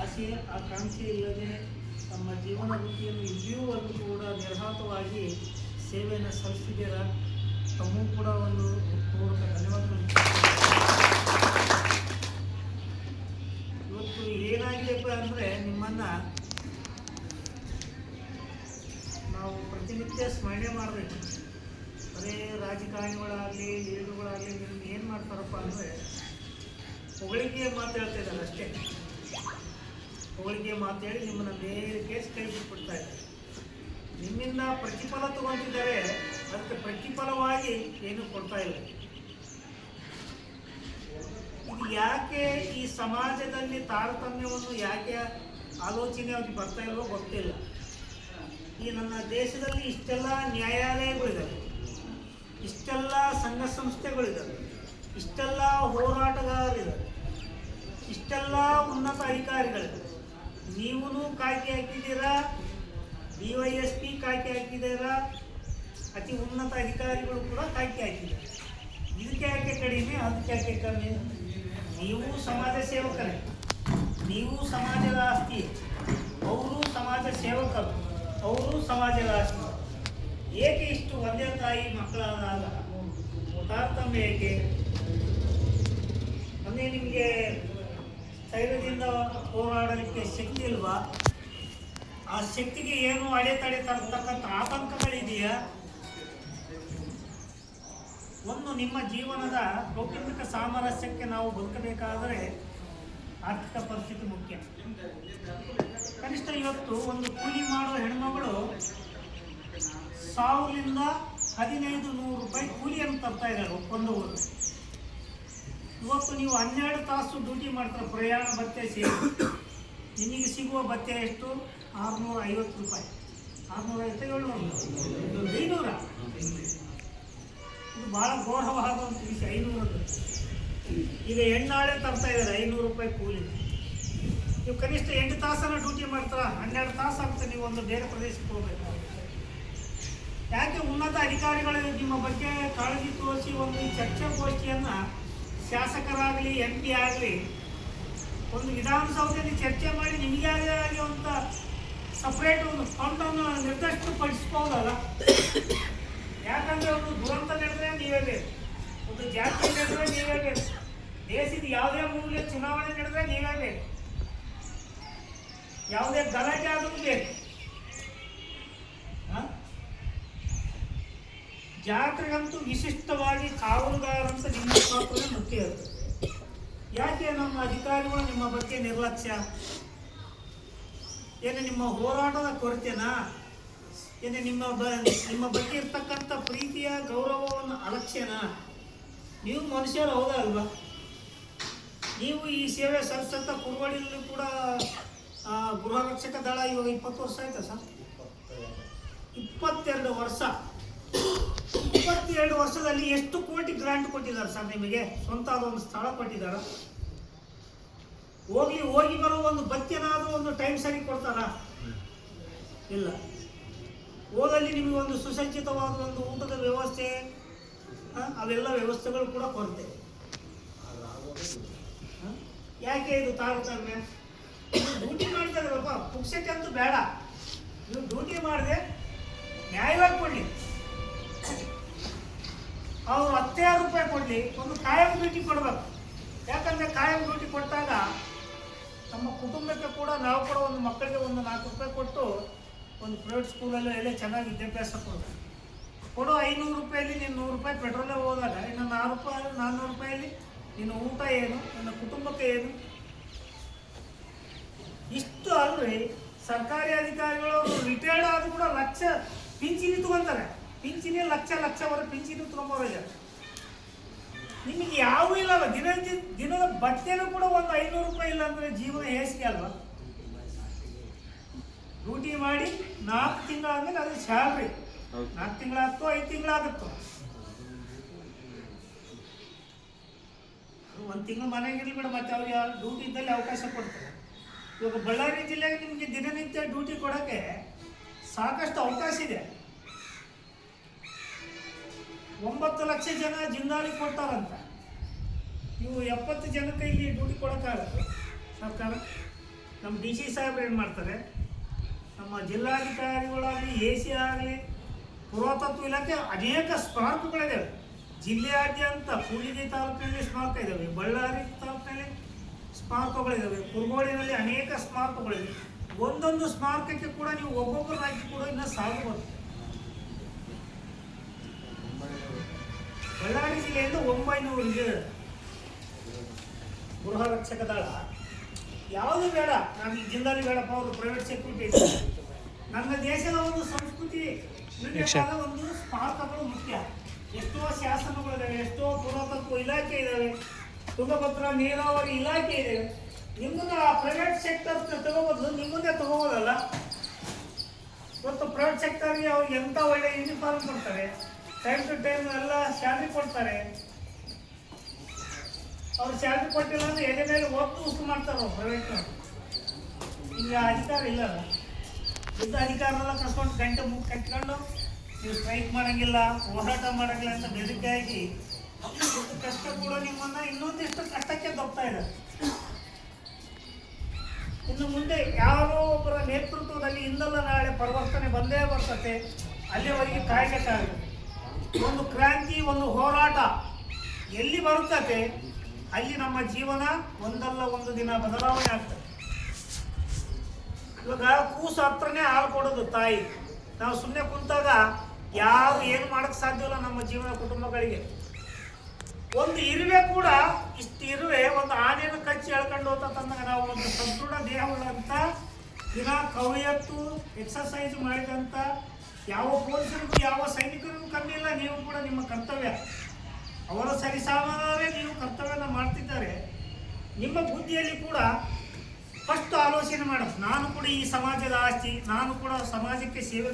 ಆಸೆ ಆಕಾಂಕ್ಷೆ ಇಲ್ಲದೆ ತಮ್ಮ ಜೀವನ ವೃತ್ತಿಯನ್ನು ಇಲ್ಲಿಯೂವರೆಗೂ ಕೂಡ ನಿರ್ಹಾತವಾಗಿ ಸೇವೆಯನ್ನು ಸಲ್ಲಿಸಿದ್ದೀರ? ತಮ್ಮೂ ಕೂಡ ಒಂದು ಪೂರ್ವಕ ಧನ್ಯವಾದಗಳು. ಇವತ್ತು ಏನಾಗಿದೆಯಪ್ಪ ಅಂದರೆ ನಿಮ್ಮನ್ನು ನಾವು ಪ್ರತಿನಿತ್ಯ ಸ್ಮರಣೆ ಮಾಡಬೇಕು. ರಾಜಕಾರಣಿಗಳಾಗಲಿ ಲೀಡರ್ಗಳಾಗಲಿ ನಿಮ್ಗೆ ಏನು ಮಾಡ್ತಾರಪ್ಪ ಅಂದರೆ ಹೊಗಳಿಕೆಯ ಮಾತು ಹೇಳ್ತಿದ್ದಾರೆ ಅಷ್ಟೇ. ಹೊಗಳಿಕೆಯ ಮಾತು ಹೇಳಿ ನಿಮ್ಮನ್ನು ಬೇರೆ ಕೇಸ್ ಕೈ ಬಿಟ್ಬಿಡ್ತಾ ಇದ್ದಾರೆ. ನಿಮ್ಮಿಂದ ಪ್ರತಿಫಲ ತಗೊತಿದ್ದಾರೆ ಅದಕ್ಕೆ ಪ್ರತಿಫಲವಾಗಿ ಏನು ಕೊಡ್ತಾ ಇಲ್ಲ. ಇದು ಯಾಕೆ ಈ ಸಮಾಜದಲ್ಲಿ ತಾರತಮ್ಯವನ್ನು ಯಾಕೆ ಆಲೋಚನೆ ಅವ್ರಿಗೆ ಬರ್ತಾ ಇಲ್ವೋ ಗೊತ್ತಿಲ್ಲ. ಈ ನನ್ನ ದೇಶದಲ್ಲಿ ಇಷ್ಟೆಲ್ಲ ನ್ಯಾಯಾಲಯಗಳಿದ್ದಾವೆ ಇಷ್ಟೆಲ್ಲ ಸಂಘ ಸಂಸ್ಥೆಗಳಿದ್ದಾವೆ ಇಷ್ಟೆಲ್ಲ ಹೋರಾಟಗಾರರಿದ್ದಾರೆ ಇಷ್ಟೆಲ್ಲ ಉನ್ನತ ಅಧಿಕಾರಿಗಳಿದ್ದಾರೆ ನೀವೂ ಕಾಯ್ಕೆ ಹಾಕಿದ್ದೀರಾ? ಡಿ ವೈ ಎಸ್ ಪಿ ಕಾಯ್ಕೆ ಹಾಕಿದ್ದೀರಾ? ಅತಿ ಉನ್ನತ ಅಧಿಕಾರಿಗಳು ಕೂಡ ಕಾಯ್ಕೆ ಹಾಕಿದ್ದಾರೆ. ಇದಕ್ಕೆ ಯಾಕೆ ಕಡಿಮೆ? ಅದಕ್ಕೆ ಯಾಕೆ ಕಡಿಮೆ ನೀವು ಸಮಾಜ ಸೇವಕರೇ. ನೀವು ಸಮಾಜದ ಆಸ್ತಿ. ಅವರು ಸಮಾಜ ಸೇವಕರು. ಅವರು ಸಮಾಜದ ಆಸ್ತಿ. ಏಕೆ ಇಷ್ಟು ಒಂದೇ ತಾಯಿ ಮಕ್ಕಳಾದಾಗ? ತಾರತಮ್ಯ ಏಕೆ ಅಂದರೆ ನಿಮಗೆ ಸ್ಥೈರ್ಯದಿಂದ ಹೋರಾಡಲಿಕ್ಕೆ ಶಕ್ತಿ ಇಲ್ವಾ? ಆ ಶಕ್ತಿಗೆ ಏನು ಅಡೆತಡೆ ತರತಕ್ಕಂಥ ಆತಂಕಗಳಿದೆಯಾ? ಒಂದು, ನಿಮ್ಮ ಜೀವನದ ಕೌಟುಂಬಿಕ ಸಾಮರಸ್ಯಕ್ಕೆ ನಾವು ಬದುಕಬೇಕಾದರೆ ಆರ್ಥಿಕ ಪರಿಸ್ಥಿತಿ ಮುಖ್ಯ. ಕನಿಷ್ಠ ಇವತ್ತು ಒಂದು ಕೂಲಿ ಮಾಡುವ ಹೆಣ್ಮಗಳು ಸಾವಿರದಿಂದ ಹದಿನೈದು ನೂರು ರೂಪಾಯಿ ಕೂಲಿಯನ್ನು ತರ್ತಾ ಇದ್ದಾರೆ ಒಂದು ಊರು. ಇವತ್ತು ನೀವು ಹನ್ನೆರಡು ತಾಸು ಡ್ಯೂಟಿ ಮಾಡ್ತಾರೆ, ಪ್ರಯಾಣ ಭತ್ತೆ ಸೇರಿ. ನಿಮಗೆ ಸಿಗುವ ಭತ್ತೆ ಎಷ್ಟು? ಆರುನೂರ ಐವತ್ತು ರೂಪಾಯಿ. ಆರುನೂರ ಐವತ್ತು ಏಳ್ನೂರು? ಐನೂರ. ಇದು ಭಾಳ ಗೌರವ ಒಂದು ವಿಷಯ ಐನೂರದ್ದು ಈಗ ಎಣ್ಣಾಳೆ ತರ್ತಾ ಇದ್ದಾರೆ, ಐನೂರು ರೂಪಾಯಿ ಕೂಲಿ. ನೀವು ಕನಿಷ್ಠ ಎಂಟು ತಾಸನ ಡ್ಯೂಟಿ ಮಾಡ್ತಾರ? ಹನ್ನೆರಡು ತಾಸು ಆಗ್ತದೆ, ನೀವು ಒಂದು ಬೇರೆ ಪ್ರದೇಶಕ್ಕೆ ಹೋಗ್ಬೇಕು. ಯಾಕೆ ಉನ್ನತ ಅಧಿಕಾರಿಗಳು ನಿಮ್ಮ ಬಗ್ಗೆ ಕಾಳಜಿ ತೋರಿಸಿ ಒಂದು ಚರ್ಚಾಗೋಷ್ಠಿಯನ್ನು ಶಾಸಕರಾಗಲಿ ಎಂ ಪಿ ಆಗಲಿ ಒಂದು ವಿಧಾನಸೌಧದಲ್ಲಿ ಚರ್ಚೆ ಮಾಡಿ ನಿಮಗೆ ಆಗಿ ಅಂತ ಸಪ್ರೇಟ್ ಒಂದು ಫಂಡನ್ನು ನಿರ್ದಿಷ್ಟಪಡಿಸ್ಬೋದಲ್ಲ? ಯಾಕಂದ್ರೆ ಒಂದು ದುರಂತ ನಡೆದ್ರೆ ನೀವೇ ಬೇಕು. ಒಂದು ಜಾತಿ ನಡೆದ್ರೆ ನೀವೇ ಬೇಕು. ದೇಶದ ಯಾವುದೇ ಮೂಲೆ ಚುನಾವಣೆ ನಡೆದ್ರೆ ನೀವೇ ಬೇಕು. ಯಾವುದೇ ಗಲಾಟೆ ಆದರೂ ಬೇಕು. ಜಾತ್ರೆಗಂತೂ ವಿಶಿಷ್ಟವಾಗಿ ಕಾವಲುಗಾರಂತ ನಿಮ್ಮ ಪಾತ್ರ ಮುಖ್ಯ ಇರ್ತದೆ ಯಾಕೆ ನಮ್ಮ ಅಧಿಕಾರಿಗಳು ನಿಮ್ಮ ಬಗ್ಗೆ ನಿರ್ಲಕ್ಷ್ಯ? ಏನು ನಿಮ್ಮ ಹೋರಾಟದ ಕೊರತೆನಾ? ಏನು ನಿಮ್ಮ ಬ, ನಿಮ್ಮ ಬಗ್ಗೆ ಇರ್ತಕ್ಕಂಥ ಪ್ರೀತಿಯ ಗೌರವವನ್ನು ಅಲಕ್ಷ್ಯನಾ? ನೀವು ಮನುಷ್ಯರು ಹೌದಾ ಅಲ್ವಾ? ನೀವು ಈ ಸೇವೆ ಸಲ್ಲಿಸಂತ ಕುರುವಳಿಯಲ್ಲಿ ಕೂಡ ಗೃಹ ರಕ್ಷಕ ದಳ ಇವಾಗ ಇಪ್ಪತ್ತು ವರ್ಷ ಆಯ್ತಾ ಸರ್? ಇಪ್ಪತ್ತೆರಡು ವರ್ಷ. ಇಪ್ಪತ್ತೆರಡು ವರ್ಷದಲ್ಲಿ ಎಷ್ಟು ಕೋಟಿ ಗ್ರಾಂಟ್ ಕೊಟ್ಟಿದ್ದಾರೆ ಸರ್ ನಿಮಗೆ? ಸ್ವಂತ ಒಂದು ಸ್ಥಳ ಕೊಟ್ಟಿದ್ದಾರ? ಹೋಗ್ಲಿ ಹೋಗಿ ಬರೋ ಒಂದು ಬತ್ಯನಾದ್ರೂ ಒಂದು ಟೈಮ್ ಸರಿ ಕೊಡ್ತಾರ? ಇಲ್ಲ. ಹೋದಲ್ಲಿ ನಿಮಗೆ ಒಂದು ಸುಸಜ್ಜಿತವಾದ ಒಂದು ಊಟದ ವ್ಯವಸ್ಥೆ ಅವೆಲ್ಲ ವ್ಯವಸ್ಥೆಗಳು ಕೂಡ ಕೊರತೆ. ಯಾಕೆ ಇದು ತಾರತಮ್ಯ? ಡ್ಯೂಟಿ ಮಾಡ್ತಾ ಇದ್ರಪ್ಪ ಪುಕ್ಸಟ್ಟೆ ಅಂತೂ ಬೇಡ. ನೀವು ಡ್ಯೂಟಿ ಮಾಡಿದೆ ನ್ಯಾಯವಾಗಿ ಕೊಡಲಿ. ಅವ್ರು ಹತ್ತಾರು ರೂಪಾಯಿ ಕೊಡಲಿ, ಒಂದು ಕಾಯಂ ಡ್ಯೂಟಿ ಕೊಡಬೇಕು. ಯಾಕಂದರೆ ಕಾಯಂ ಡ್ಯೂಟಿ ಕೊಟ್ಟಾಗ ನಮ್ಮ ಕುಟುಂಬಕ್ಕೆ ಕೂಡ ನಾವು ಕೂಡ ಒಂದು ಮಕ್ಕಳಿಗೆ ಒಂದು ನಾಲ್ಕು ರೂಪಾಯಿ ಕೊಟ್ಟು ಒಂದು ಪ್ರೈವೇಟ್ ಸ್ಕೂಲಲ್ಲಿ ಎಲ್ಲೇ ಚೆನ್ನಾಗಿ ವಿದ್ಯಾಭ್ಯಾಸ ಕೊಡಬೇಕು. ಕೊಡೋ ಐನೂರು ರೂಪಾಯಲ್ಲಿ ನೀನು ನೂರು ರೂಪಾಯಿ ಪೆಟ್ರೋಲೇ ಹೋದಾಗ, ಇನ್ನು ನಾಲ್ಕು ರೂಪಾಯಿ ನಾನ್ನೂರು ರೂಪಾಯಲ್ಲಿ ನಿನ್ನ ಊಟ ಏನು, ನನ್ನ ಕುಟುಂಬಕ್ಕೆ ಏನು? ಇಷ್ಟು ಅಲ್ರಿ ಸರ್ಕಾರಿ ಅಧಿಕಾರಿಗಳು ರಿಟೈರ್ಡ್ ಆದರೂ ಕೂಡ ಲಕ್ಷ ಪಿಂಚಣಿ ತಗೊಂತಾರೆ. ಪಿಂಚಣಿ ಲಕ್ಷ ಲಕ್ಷವರೆಗೆ ಪಿಂಚಿನೂ ತಗೊಂಬೋರಿದ್ದಾರೆ ನಿಮಗೆ ಯಾವೂ ಇಲ್ಲಲ್ಲ ದಿನ ದಿನದ ಬಟ್ಟೆನೂ ಕೂಡ ಒಂದು ಐನೂರು ರೂಪಾಯಿ ಇಲ್ಲ ಅಂದ್ರೆ ಜೀವನ ಹೇಸಿಗೆ ಅಲ್ವಾ? ಡ್ಯೂಟಿ ಮಾಡಿ ನಾಲ್ಕು ತಿಂಗಳಾದ್ಮೇಲೆ ಅದು ಸ್ಯಾಲ್ರಿ. ನಾಲ್ಕು ತಿಂಗಳಾಗ್ತು ಐದು ತಿಂಗಳಾಗುತ್ತೋ ಒಂದು ತಿಂಗಳು ಮನೆಗಿರ್ಲಿ ಬಿಡ ಮತ್ತೆ ಅವ್ರಿಗೆ ಡ್ಯೂಟಿ ಇದ್ದಲ್ಲಿ ಅವಕಾಶ ಕೊಡ್ತಾರೆ. ಇವಾಗ ಬಳ್ಳಾರಿ ಜಿಲ್ಲೆಗೆ ನಿಮಗೆ ದಿನನಿತ್ಯ ಡ್ಯೂಟಿ ಕೊಡೋಕ್ಕೆ ಸಾಕಷ್ಟು ಅವಕಾಶ ಇದೆ. ಒಂಬತ್ತು ಲಕ್ಷ ಜನ ಜಿಂದಾಲಿ ಕೊಡ್ತಾರಂತ. ಇವು ಎಪ್ಪತ್ತು ಜನಕ್ಕೆ ಇಲ್ಲಿ ಡ್ಯೂಟಿ ಕೊಡೋಕ್ಕಾಗತ್ತೆ ಸರ್ಕಾರ. ನಮ್ಮ ಡಿ ಸಿ ಸಾಹೇಬ್ರು ಏನು ಮಾಡ್ತಾರೆ? ನಮ್ಮ ಜಿಲ್ಲಾಧಿಕಾರಿಗಳಾಗಲಿ, ಎ ಸಿ ಆಗಲಿ, ಪುರಾತತ್ವ ಇಲಾಖೆ ಅನೇಕ ಸ್ಮಾರಕಗಳಿದ್ದಾವೆ ಜಿಲ್ಲೆಯಾದ್ಯಂತ ಕೂಡಿಗೆ ತಾಲೂಕಿನಲ್ಲಿ ಸ್ಮಾರಕ ಇದ್ದಾವೆ ಬಳ್ಳಾರಿ ತಾಲೂಕಿನಲ್ಲಿ ಸ್ಮಾರಕಗಳಿದ್ದಾವೆ ಕುರುಗೋಡಿನಲ್ಲಿ ಅನೇಕ ಸ್ಮಾರಕಗಳಿವೆ. ಒಂದೊಂದು ಸ್ಮಾರಕಕ್ಕೆ ಕೂಡ ನೀವು ಒಬ್ಬೊಬ್ಬರಾಗಿ ಕೂಡ ಇನ್ನೂ ಸಾಗಬಹುದು ಬಳ್ಳಾರಿ ಜಿಲ್ಲೆಯಿಂದ ಒಂಬೈನೂರಿಗೆ ಗೃಹ ರಕ್ಷಕ ದಳ. ಯಾವುದು ಬೇಡ ನಮಗೆ ಜಿಲ್ಲಾಲಿ ಬೇಡಪ್ಪ ಅವರು ಪ್ರೈವೇಟ್ ಸೆಕ್ಯೂರಿಟಿ ನನ್ನ ದೇಶದ ಒಂದು ಸಂಸ್ಕೃತಿ ಒಂದು ಸ್ಮಾರಕಗಳು ಮುಖ್ಯ. ಎಷ್ಟೋ ಶಾಸನಗಳಿದ್ದಾವೆ ಎಷ್ಟೋ ಪುರಾತತ್ವ ಇಲಾಖೆ ಇದ್ದಾವೆ ತುಂಗಭದ್ರ ನೀರಾವರಿ ಇಲಾಖೆ ಇದೆ. ನಿಮ್ಮನ್ನ ಪ್ರೈವೇಟ್ ಸೆಕ್ಟರ್ ತಗೋಬೋದು ನಿಮ್ಮನ್ನೇ ತಗೋಬೋದಲ್ಲ? ಇವತ್ತು ಪ್ರೈವೇಟ್ ಸೆಕ್ಟರ್ಗೆ ಅವ್ರಿಗೆ ಎಂಥ ಒಳ್ಳೆ ಯೂನಿಫಾರ್ಮ್ ಕೊಡ್ತಾರೆ? ಟೈಮ್ ಟು ಟೈಮ್ ಎಲ್ಲ ಸ್ಯಾಲ್ರಿ ಕೊಡ್ತಾರೆ. ಅವ್ರು ಸ್ಯಾಲ್ರಿ ಕೊಟ್ಟಿಲ್ಲ ಅಂದ್ರೆ ಎದೆ ಮೇಲೆ ಒತ್ತು ಉಸ್ತು ಮಾಡ್ತಾರೆ ಪ್ರೈವೇಟ್ ಈಗ ಅಧಿಕಾರ ಇಲ್ಲಲ್ಲ ಯುದ್ಧ ಅಧಿಕಾರನೆಲ್ಲ ಕಸ್ಕೊಂಡು ಗಂಟೆ ಮುಗ್ ಕಟ್ಕೊಂಡು ನೀವು ಸ್ಟ್ರೈಕ್ ಮಾಡಂಗಿಲ್ಲ, ಹೋರಾಟ ಮಾಡೋಂಗಿಲ್ಲ ಅಂತ ಬೆದರಿಕೆ ಆಗಿ ಇಷ್ಟು ಕಷ್ಟ ಕೂಡ ನಿಮ್ಮನ್ನ ಇನ್ನೊಂದಿಷ್ಟು ಕಷ್ಟಕ್ಕೆ ದೊಪ್ತಾ ಇದೆ. ಇನ್ನು ಮುಂದೆ ಯಾರೋ ಒಬ್ಬರ ನೇತೃತ್ವದಲ್ಲಿ ಇಂದಲ್ಲ ನಾಳೆ ಪರಿವರ್ತನೆ ಬಂದೇ ಬರ್ತತೆ ಅಲ್ಲಿವರೆಗೆ ಕಾಯಬೇಕಾಗುತ್ತೆ. ಒಂದು ಕ್ರಾಂತಿ, ಒಂದು ಹೋರಾಟ ಎಲ್ಲಿ ಬರುತ್ತದೆ? ಅಲ್ಲಿ ನಮ್ಮ ಜೀವನ ಒಂದಲ್ಲ ಒಂದು ದಿನ ಬದಲಾವಣೆ ಆಗ್ತದೆ. ಇವಾಗ ಕೂಸು ಹತ್ರನೇ ಹಾಲು ತಾಯಿ. ನಾವು ಸುಮ್ಮನೆ ಕುಂತಾಗ ಯಾರು ಏನು ಮಾಡಕ್ ಸಾಧ್ಯವಿಲ್ಲ ನಮ್ಮ ಜೀವನ ಕುಟುಂಬಗಳಿಗೆ. ಒಂದು ಇರುವೆ ಕೂಡ, ಇಷ್ಟು ಇರುವೆ ಒಂದು ಆನೆಯನ್ನು ಕಚ್ಚಿ ಎಳ್ಕೊಂಡು ತಂದಾಗ ನಾವು ಒಂದು ಸಂಪೂರ್ಣ ದೇಹವುಳ್ಳಂತ ದಿನ ಕವಿಯತ್ತು ಎಕ್ಸರ್ಸೈಸ್ ಮಾಡಿದಂಥ ಯಾವ ಪೊಲೀಸರಿಗೂ, ಯಾವ ಸೈನಿಕರಿಗೂ ಕಮ್ಮಿ ಇಲ್ಲ ನೀವು ಕೂಡ ನಿಮ್ಮ ಕರ್ತವ್ಯ. ಅವರ ಸರಿಸಾಮಾನವೇ ನೀವು ಕರ್ತವ್ಯನ ಮಾಡ್ತಿದ್ದಾರೆ. ನಿಮ್ಮ ಬುದ್ಧಿಯಲ್ಲಿ ಕೂಡ ಫಸ್ಟ್ ಆಲೋಚನೆ ಮಾಡೋದು ನಾನು ಕೂಡ ಈ ಸಮಾಜದ ಆಸ್ತಿ, ನಾನು ಕೂಡ ಸಮಾಜಕ್ಕೆ ಸೇವೆ